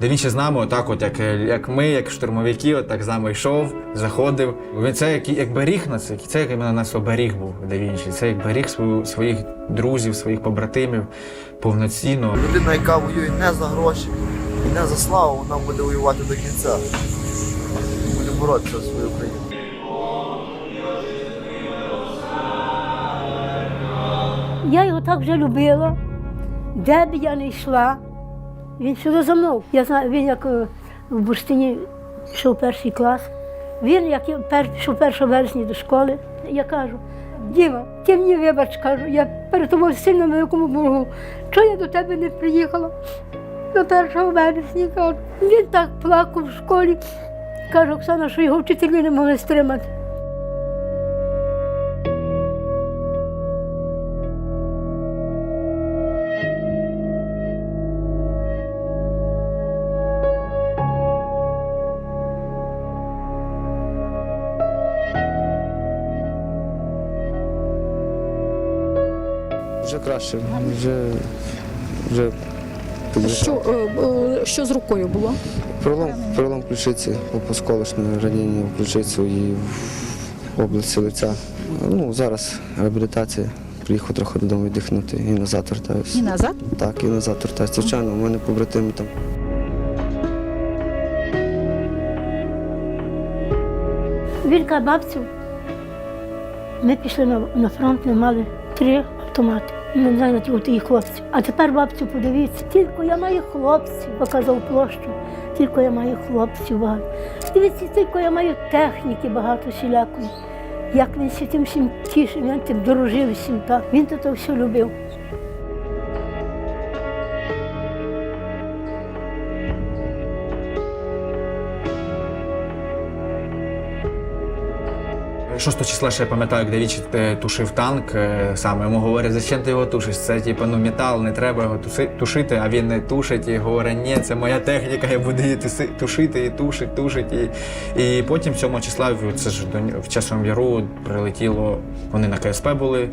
Де він ще з нами, отак, от як, як ми, як штурмовики, от так з нами йшов, заходив. Він це як, як беріг нас, це як іменно нас оберіг був Да Вінчі. Це як беріг свою, своїх друзів, своїх побратимів повноцінно. Людина, яка воює не за гроші і не за славу, вона буде воювати до кінця. Буде боротися за свою країну. Я його так вже любила, де б я не йшла, він сюди за мною. Я знаю, він як е, в Бурштині йшов перший клас. Він, як пішов 1 вересня до школи, я кажу, Діма, ти мені вибач, кажу, я перед тобою сильно великому боргу. Чого я до тебе не приїхала? До 1 вересня кажу. Він так плакав в школі. Каже, Оксана, що його вчителі не могли стримати. Вже краще, вже, вже Що, е, е, що з рукою було? Пролом, пролом ключиці, осколочне ранення в ключицю і в області лиця. Ну, зараз реабілітація. Приїхав трохи додому віддихнути і назад вертаюся. І назад? Так, і назад вертаюся. Звичайно, у мене побратими там. Вілька бабцю. Ми пішли на, на фронт, ми мали три автомати. Не знаю на ті тих хлопців. А тепер бабцю подивіться, тільки я маю хлопців, показав площу. Тільки я маю хлопців багато. Дивіться, тільки я маю техніки багато всілякої. Як він всім тішив, він тим дорожив всім так. Він то все любив. Шостого числа ще пам'ятаю, як Давічі е, тушив танк. е, Саме йому говорять, зачем ти його тушиш? Це типу, ну, метал, не треба його тушити, а він не тушить і говорить, ні, це моя техніка, я буду її тушити і тушить, тушить. І, і потім 7 числа це ж в часом яру прилетіло. Вони на КСП були.